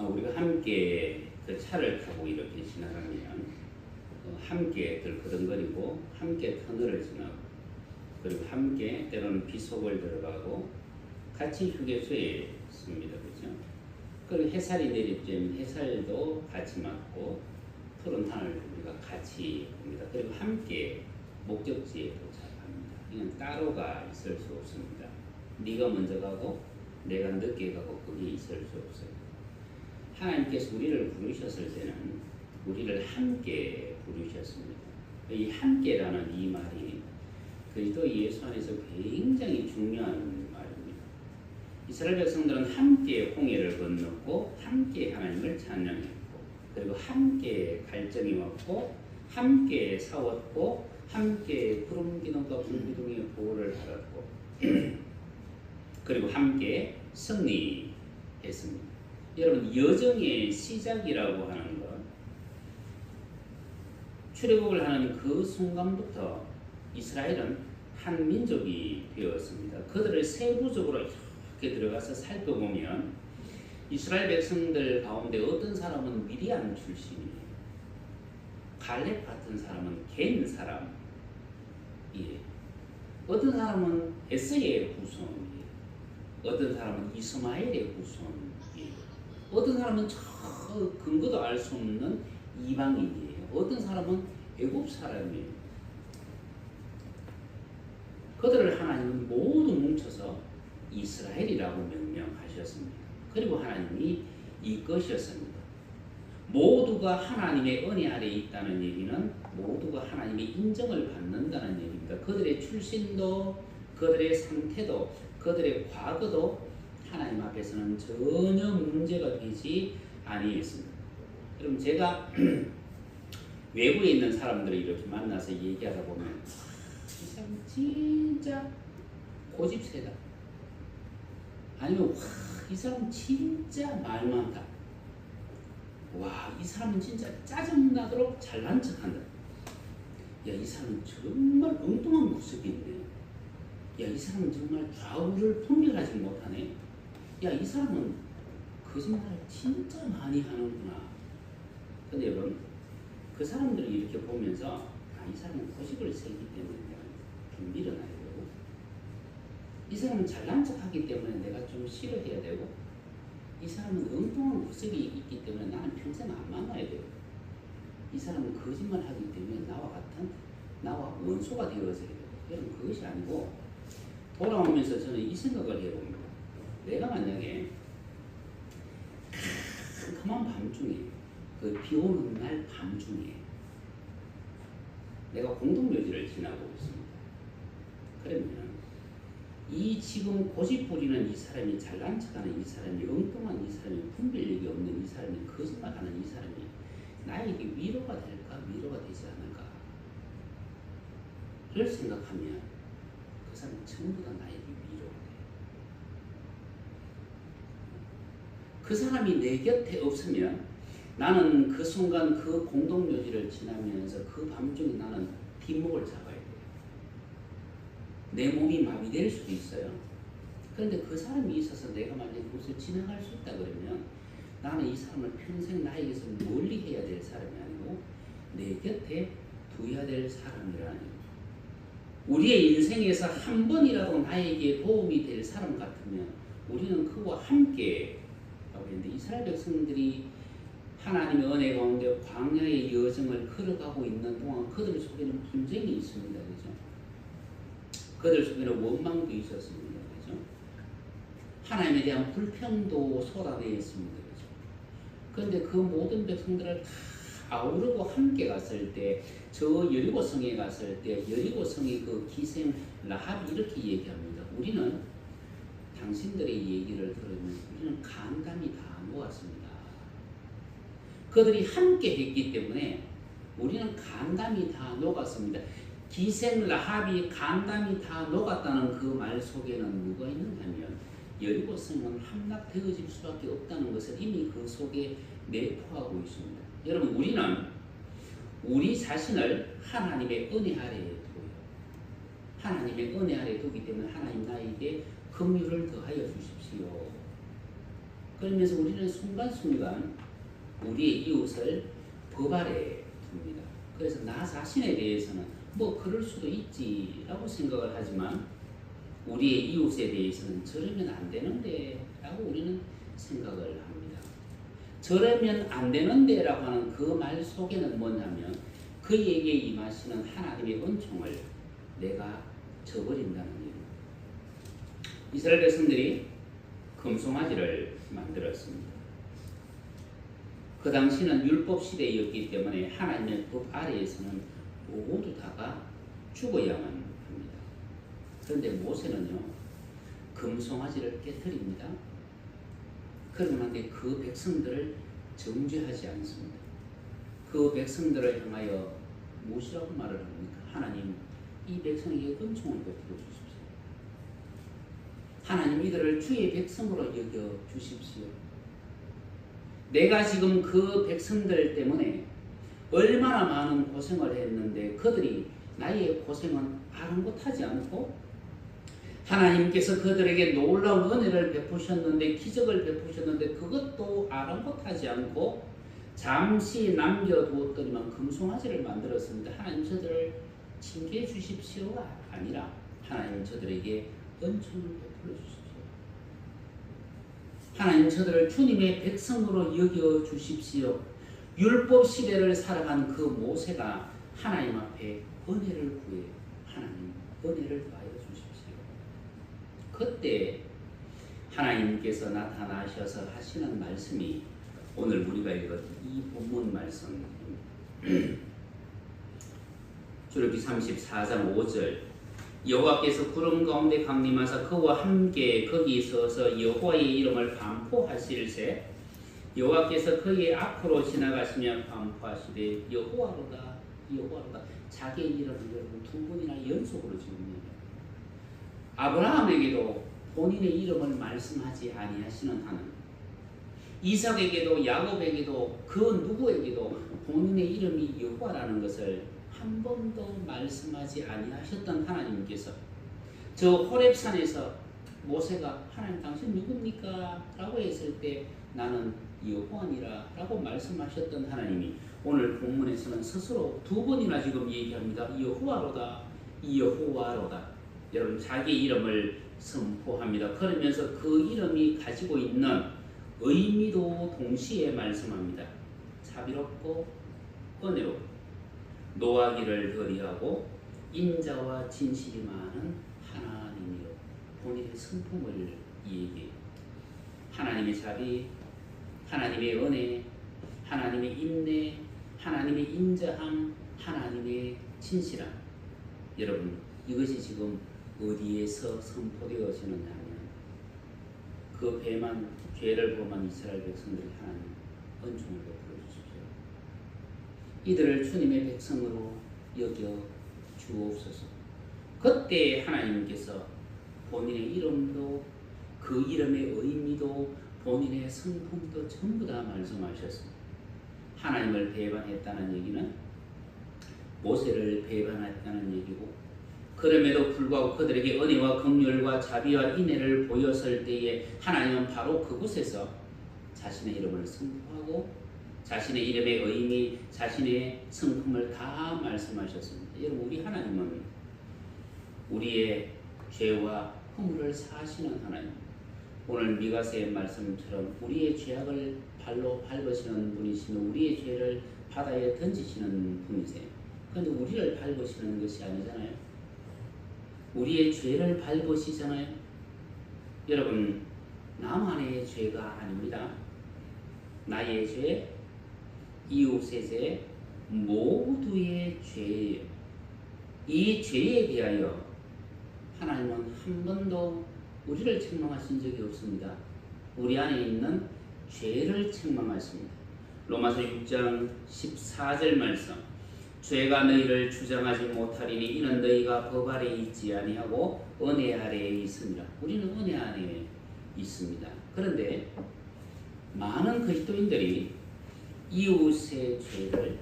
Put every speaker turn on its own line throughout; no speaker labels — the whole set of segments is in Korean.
어, 우리가 함께 그 차를 타고 이렇게 지나가면 어, 함께 들그덩거리고 함께 터널을 지나고 그리고 함께 때로는 비속을 들어가고 같이 휴게소에 씁니다. 그죠? 그리고 해살이 내릴 때면 해살도 같이 맞고 푸른탄을 우리가 같이 봅니다. 그리고 함께 목적지에 도착합니다. 이건 따로가 있을 수 없습니다. 네가 먼저 가고 내가 늦게 가고 그게 있을 수 없어요. 하나님께서 우리를 부르셨을 때는 우리를 함께 부르셨습니다. 이 함께라는 이 말이 그리스도 예수 안에서 굉장히 중요한 말입니다. 이스라엘 백성들은 함께 홍해를 건넜고 함께 하나님을 찬양했고 그리고 함께 갈증이 왔고 함께 싸웠고 함께 구름 기둥과 불 기둥의 보호를 받았고 그리고 함께 승리했습니다. 여러분 여정의 시작이라고 하는 것 출애굽을 하는 그 순간부터 이스라엘은 한 민족이 되었습니다. 그들을 세부적으로 이렇게 들어가서 살펴보면 이스라엘 백성들 가운데 어떤 사람은 미리안 출신이에요. 갈렙 같은 사람은 겐 사람. 예. 어떤 사람은 에스의 후손이에요. 어떤 사람은 이스마엘의 후손이에요. 어떤 사람은 저 근거도 알 수 없는 이방인이에요. 어떤 사람은 애굽 사람이에요. 그들을 하나님은 모두 뭉쳐서 이스라엘이라고 명명하셨습니다. 그리고 하나님이 이것이었습니다. 모두가 하나님의 은혜 아래 있다는 얘기는 모두가 하나님의 인정을 받는다는 얘기입니다. 그들의 출신도 그들의 상태도 그들의 과거도 하나님 앞에서는 전혀 문제가 되지 아니했습니다. 여러분 제가 외부에 있는 사람들을 이렇게 만나서 얘기하다 보면 이 사람 진짜 고집세다. 아니면 와, 이 사람 진짜 말 많다. 와, 이 사람은 진짜 짜증나도록 잘난 척한다. 야, 이 사람은 정말 엉뚱한 모습이 있네. 야, 이 사람은 정말 좌우를 분별하지 못하네. 야, 이 사람은 거짓말을 진짜 많이 하는구나. 근데 여러분, 그 사람들을 이렇게 보면서, 아, 이 사람은 고집을 세기 때문에 내가 좀 밀어놔야 되고, 이 사람은 잘난 척 하기 때문에 내가 좀 싫어해야 되고, 이 사람은 엉뚱한 구석이 있기 때문에 나는 평생 안 만나야 돼요. 이 사람은 거짓말 하기 때문에 나와 같은, 나와 원수가 되어져야 돼요. 여러분, 그것이 아니고, 돌아오면서 저는 이 생각을 해봅니다. 내가 만약에 캄캄한 밤중에 그 비 오는 날 밤중에 내가 공동묘지를 지나고 있습니다. 그러면 이 지금 고집 부리는 이 사람이 잘난 척하는 이 사람이 엉뚱한 이 사람이 분별력이 없는 이 사람이 거짓말하는 이 사람이 나에게 위로가 될까 위로가 되지 않을까 를 생각하면 그 사람 전부 다 나에게 위로가 돼요. 그 사람이 내 곁에 없으면 나는 그 순간 그 공동묘지를 지나면서 그 밤중에 나는 뒷목을 잡아야 돼요. 내 몸이 마비될 수도 있어요. 그런데 그 사람이 있어서 내가 만약에 그것을 지나갈 수 있다 그러면 나는 이 사람을 평생 나에게서 멀리 해야 될 사람이 아니고 내 곁에 두어야 될 사람이라는. 우리의 인생에서 한 번이라도 나에게 도움이 될 사람 같으면 우리는 그와 함께 했는데 이스라엘 백성들이 하나님의 은혜 가운데 광야의 여정을 걸어가고 있는 동안 그들 속에는 분쟁이 있습니다. 그죠? 그들 속에는 원망도 있었습니다. 그죠? 하나님에 대한 불평도 쏟아내 있습니다. 그죠? 그런데 그 모든 백성들을 다 아우르고 함께 갔을 때 저 여리고성에 갔을 때 여리고성의 그 기생 라합이 이렇게 얘기합니다. 우리는 당신들의 얘기를 들으면 우리는 간담이 다 모았습니다. 그들이 함께 했기 때문에 우리는 간담이 다 녹았습니다. 기생 라합이 간담이 다 녹았다는 그 말 속에는 뭐가 있느냐면 여리고성은 함락되어질 수밖에 없다는 것을 이미 그 속에 내포하고 있습니다. 여러분 우리는 우리 자신을 하나님의 은혜 아래에 두고요. 하나님의 은혜 아래에 두기 때문에 하나님 나에게 긍휼을 더하여 주십시오. 그러면서 우리는 순간순간 우리의 이웃을 법 아래 둡니다. 그래서 나 자신에 대해서는 뭐 그럴 수도 있지라고 생각을 하지만 우리의 이웃에 대해서는 저러면 안 되는데 라고 우리는 생각을 합니다. 저러면 안 되는데 라고 하는 그 말 속에는 뭐냐면 그에게 임하시는 하나님의 은총을 내가 저버린다는. 이스라엘 백성들이 금송아지를 만들었습니다. 그 당시는 율법 시대였기 때문에 하나님의 법 아래에서는 모두 다가 죽어야만 합니다. 그런데 모세는요 금송아지를 깨뜨립니다. 그러는데 그 백성들을 정죄하지 않습니다. 그 백성들을 향하여 무엇이라고 말을 합니까? 하나님 이 백성에게 은총을 베풀어 주십시오. 하나님 이들을 주의 백성으로 여겨 주십시오. 내가 지금 그 백성들 때문에 얼마나 많은 고생을 했는데 그들이 나의 고생은 아랑곳하지 않고 하나님께서 그들에게 놀라운 은혜를 베푸셨는데 기적을 베푸셨는데 그것도 아랑곳하지 않고 잠시 남겨두었더니만 금송아지를 만들었습니다. 하나님 저들을 징계해 주십시오가 아니라 하나님 저들에게 은총을 베풀어 주십시오. 하나님 저들을 주님의 백성으로 여겨 주십시오. 율법 시대를 살아간 그 모세가 하나님 앞에 은혜를 구해 하나님 은혜를 더하여 주십시오. 그때 하나님께서 나타나셔서 하시는 말씀이 오늘 우리가 읽은 이 본문 말씀입니다. 출애굽기 34장 5절 여호와께서 구름 가운데 강림하사 그와 함께 거기 서서 여호와의 이름을 반포하실세. 여호와께서 그의 앞으로 지나가시며 반포하시되 여호와로다 여호와로다. 자기의 이름을 여러분 두 번이나 연속으로 지금 아브라함에게도 본인의 이름을 말씀하지 아니하시는 하나님 이삭에게도 야곱에게도 그 누구에게도 본인의 이름이 여호와라는 것을 한 번도 말씀하지 아니하셨던 하나님께서 저 호렙산에서 모세가 하나님 당신 누굽니까? 라고 했을 때 나는 여호와니라 라고 말씀하셨던 하나님이 오늘 본문에서는 스스로 두 번이나 지금 얘기합니다. 여호와로다 여호와로다 여러분 자기 이름을 선포합니다. 그러면서 그 이름이 가지고 있는 의미도 동시에 말씀합니다. 자비롭고 은혜롭고 노하기를 더리하고 인자와 진실이 많은 하나님이요 본인의 성품을 얘기해요. 하나님의 자비, 하나님의 은혜, 하나님의 인내, 하나님의 인자함, 하나님의 진실함. 여러분 이것이 지금 어디에서 선포되어지느냐 그 배만 죄를 범한 이스라엘 백성들이 하나님 은총을 베풀어. 이들을 주님의 백성으로 여겨 주옵소서. 그때 하나님께서 본인의 이름도 그 이름의 의미도 본인의 성품도 전부 다 말씀하셨습니다. 하나님을 배반했다는 얘기는 모세를 배반했다는 얘기고 그럼에도 불구하고 그들에게 은혜와 긍휼과 자비와 인애를 보였을 때에 하나님은 바로 그곳에서 자신의 이름을 선포하고 자신의 이름의 의미, 자신의 성품을 다 말씀하셨습니다. 여러분 우리 하나님은 우리의 죄와 허물을 사하시는 하나님. 오늘 미가세의 말씀처럼 우리의 죄악을 발로 밟으시는 분이시며 우리의 죄를 바다에 던지시는 분이세요. 그런데 우리를 밟으시는 것이 아니잖아요. 우리의 죄를 밟으시잖아요. 여러분 나만의 죄가 아닙니다. 나의 죄, 이웃의 죄, 모두의 죄예요. 이 죄에 대하여 하나님은 한 번도 우리를 책망하신 적이 없습니다. 우리 안에 있는 죄를 책망하십니다. 로마서 6장 14절 말씀. 죄가 너희를 주장하지 못하리니 이는 너희가 법 아래 있지 아니하고 은혜 아래에 있습니다. 우리는 은혜 안에 있습니다. 그런데 많은 그리스도인들이 이웃의 죄를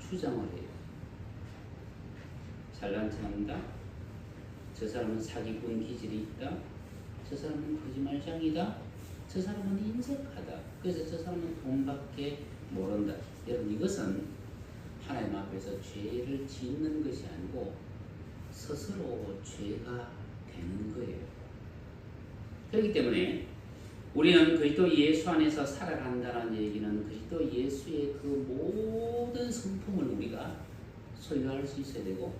주장을 해요. 잘난 척한다. 저 사람은 사기꾼 기질이 있다. 저 사람은 거짓말장이다. 저 사람은 인색하다. 그래서 저 사람은 돈밖에 모른다. 여러분 이것은 하나님 앞에서 죄를 짓는 것이 아니고 스스로 죄가 되는 거예요. 그렇기 때문에 우리는 그리스도 예수 안에서 살아간다는 얘기는 그리스도 예수의 그 모든 성품을 우리가 소유할 수 있어야 되고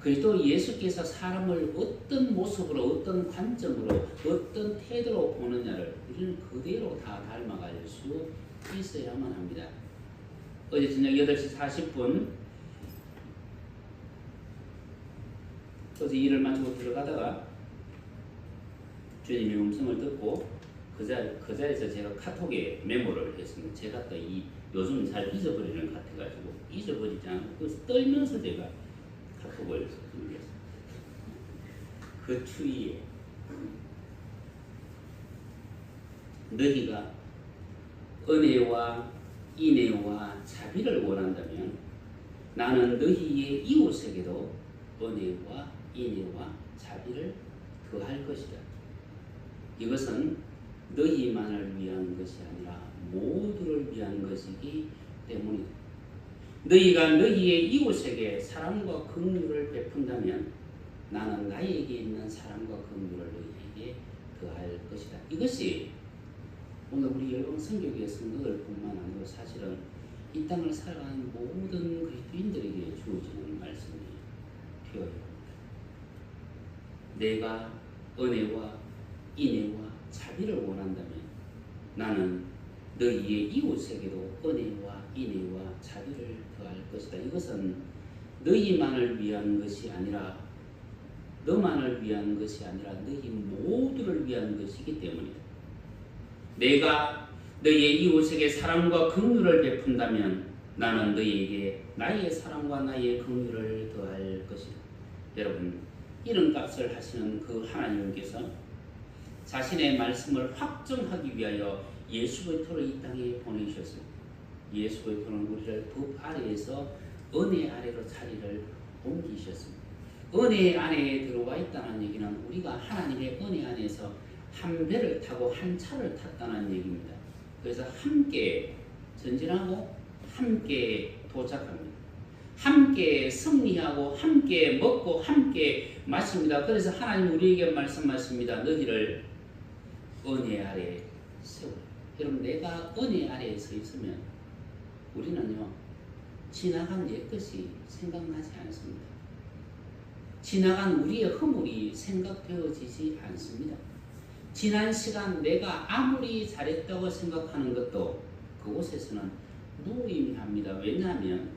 그리스도 예수께서 사람을 어떤 모습으로 어떤 관점으로 어떤 태도로 보느냐를 우리는 그대로 다 닮아갈 수 있어야만 합니다. 어제 저녁 8시 40분 어제 일을 마치고 들어가다가 주님의 음성을 듣고 그, 자, 그 자리에서 제가 카톡에 메모를 했습니다. 제가 또 이 요즘 잘 잊어버리는 것 같아가지고 잊어버리지 않고 그 떨면서 제가 카톡을 올렸습니다. 그 추위에 너희가 은혜와 인애와 자비를 원한다면 나는 너희의 이웃에게도 은혜와 인애와 자비를 더할 것이다. 이것은 너희만을 위한 것이 아니라 모두를 위한 것이기 때문이다. 너희가 너희의 이웃에게 사랑과 긍휼을 베푼다면 나는 나에게 있는 사랑과 긍휼을 너희에게 더할 것이다. 이것이 오늘 우리 여러분 성경의 성도들뿐만 아니고 사실은 이 땅을 살아가는 모든 그리스도인들에게 주어지는 말씀이 합니다. 내가 은혜와 인애와 자비를 원한다면 나는 너희의 이웃에게도 은혜와 인애와 자비를 더할 것이다. 이것은 너희만을 위한 것이 아니라 너만을 위한 것이 아니라 너희 모두를 위한 것이기 때문이다. 내가 너희의 이웃에게 사랑과 긍휼을 베푼다면 나는 너희에게 나의 사랑과 나의 긍휼을 더할 것이다. 여러분 이런 값을 하시는 그 하나님께서 자신의 말씀을 확정하기 위하여 예수 그리스도를 이 땅에 보내셨습니다. 예수 그리스도는 우리를 법 아래에서 은혜 아래로 자리를 옮기셨습니다. 은혜 안에 들어와 있다는 얘기는 우리가 하나님의 은혜 안에서 한 배를 타고 한 차를 탔다는 얘기입니다. 그래서 함께 전진하고 함께 도착합니다. 함께 승리하고 함께 먹고 함께 마십니다. 그래서 하나님 우리에게 말씀하십니다. 너희를 은혜 아래 세우라. 여러분 내가 은혜 아래에 서 있으면 우리는요 지나간 옛 것이 생각나지 않습니다. 지나간 우리의 허물이 생각되어지지 않습니다. 지난 시간 내가 아무리 잘했다고 생각하는 것도 그곳에서는 무의미합니다. 왜냐하면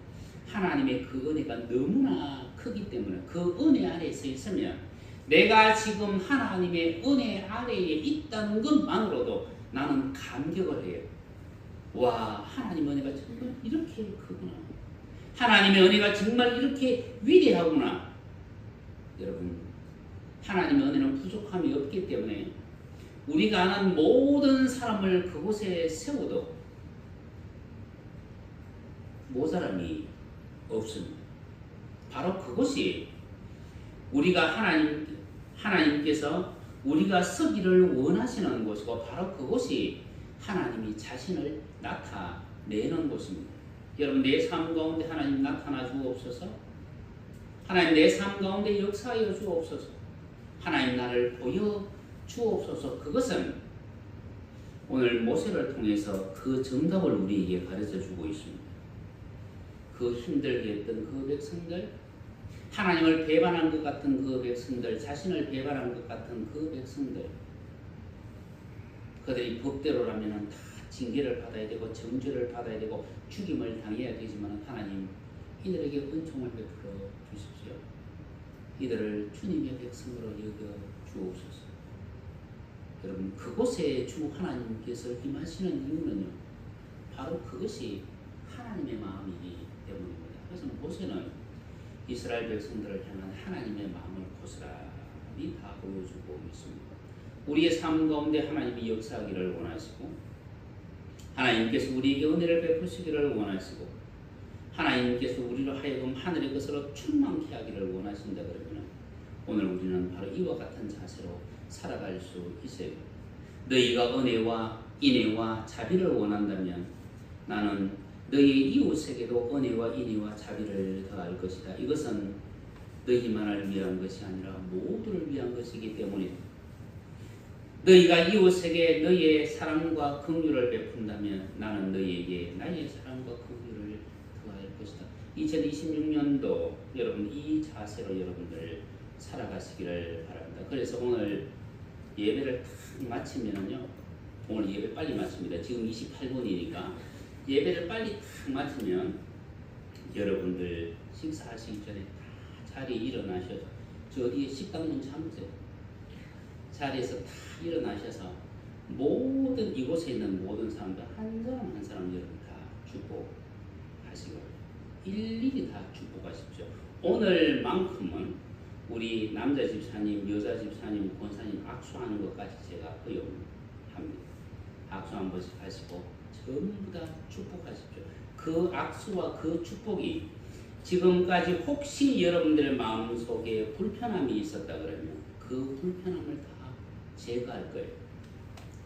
하나님의 그 은혜가 너무나 크기 때문에 그 은혜 아래에 서 있으면 내가 지금 하나님의 은혜 아래에 있다는 것만으로도 나는 감격을 해요. 와, 하나님 은혜가 정말 이렇게 크구나. 하나님의 은혜가 정말 이렇게 위대하구나. 여러분, 하나님의 은혜는 부족함이 없기 때문에 우리가 아는 모든 사람을 그곳에 세워도 모자람이 없습니다. 바로 그것이 우리가 하나님 하나님께서 우리가 서기를 원하시는 곳이고 바로 그곳이 하나님이 자신을 나타내는 곳입니다. 여러분 내 삶 가운데 하나님 나타나 주옵소서. 하나님 내 삶 가운데 역사하여 주옵소서. 하나님 나를 보여 주옵소서. 그것은 오늘 모세를 통해서 그 정답을 우리에게 가르쳐 주고 있습니다. 그 힘들게 했던 그 백성들 하나님을 배반한 것 같은 그 백성들, 자신을 배반한 것 같은 그 백성들, 그들이 법대로라면 다 징계를 받아야 되고 정죄를 받아야 되고 죽임을 당해야 되지만 하나님 이들에게 은총을 베풀어 주십시오. 이들을 주님의 백성으로 여겨 주옵소서. 여러분 그곳에 주 하나님께서 임하시는 이유는요. 바로 그것이 하나님의 마음이기 때문입니다. 그래서 모세는 이스라엘 백성들을 향한 하나님의 마음을 고스란히 다 보여주고 있습니다. 우리의 삶 가운데 하나님이 역사하기를 원하시고 하나님께서 우리에게 은혜를 베푸시기를 원하시고 하나님께서 우리로 하여금 하늘의 것으로 충만케 하기를 원하신다 그러면 오늘 우리는 바로 이와 같은 자세로 살아갈 수 있어요. 너희가 은혜와 인애와 자비를 원한다면 나는 너희 이웃에게도 은혜와 인애와 자비를 더할 것이다. 이것은 너희만을 위한 것이 아니라 모두를 위한 것이기 때문에 너희가 이웃에게 너희의 사랑과 긍휼을 베푼다면 나는 너희에게 나의 사랑과 긍휼을 더할 것이다. 2026년도 여러분 이 자세로 여러분들 살아가시기를 바랍니다. 그래서 오늘 예배를 탁 마치면은요. 오늘 예배 빨리 마칩니다. 지금 28분이니까 예배를 빨리 탁 마치면 여러분들 식사하시기 전에 다 자리에 일어나셔서 저 어디에 식당 좀 참으세요. 자리에서 다 일어나셔서 모든 이곳에 있는 모든 사람들 한 사람 한 사람 여러분 다 축복하시고 일일이 다 축복하십시오. 오늘만큼은 우리 남자 집사님, 여자 집사님, 권사님 악수하는 것까지 제가 허용합니다. 악수 한 번씩 하시고 전부 다 축복하십시오. 그 악수와 그 축복이 지금까지 혹시 여러분들의 마음속에 불편함이 있었다 그러면 그 불편함을 다 제거할 거예요.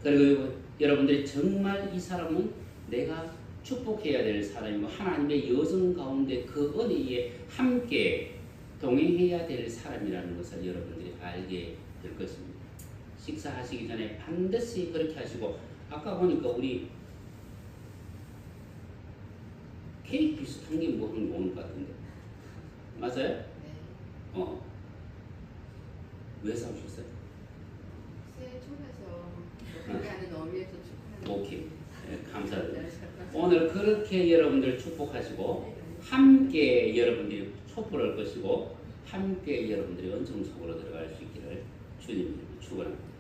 그리고 여러분들이 정말 이 사람은 내가 축복해야 될 사람이고 하나님의 여정 가운데 그 은혜에 함께 동행해야 될 사람이라는 것을 여러분들이 알게 될 것입니다. 식사하시기 전에 반드시 그렇게 하시고 아까 보니까 우리 뭐한 거 오는 것 같은데 맞아요?
네.
어. 왜 사오셨어요?
새 촌에서 그게 아닌 어미에서 축하하는
오케이. 네, 감사합니다.
네.
오늘 그렇게 여러분들 축복하시고 함께 여러분들이 촛불을 끄시고 함께 여러분들이 은총 속으로 들어갈 수 있기를 주님 축원합니다.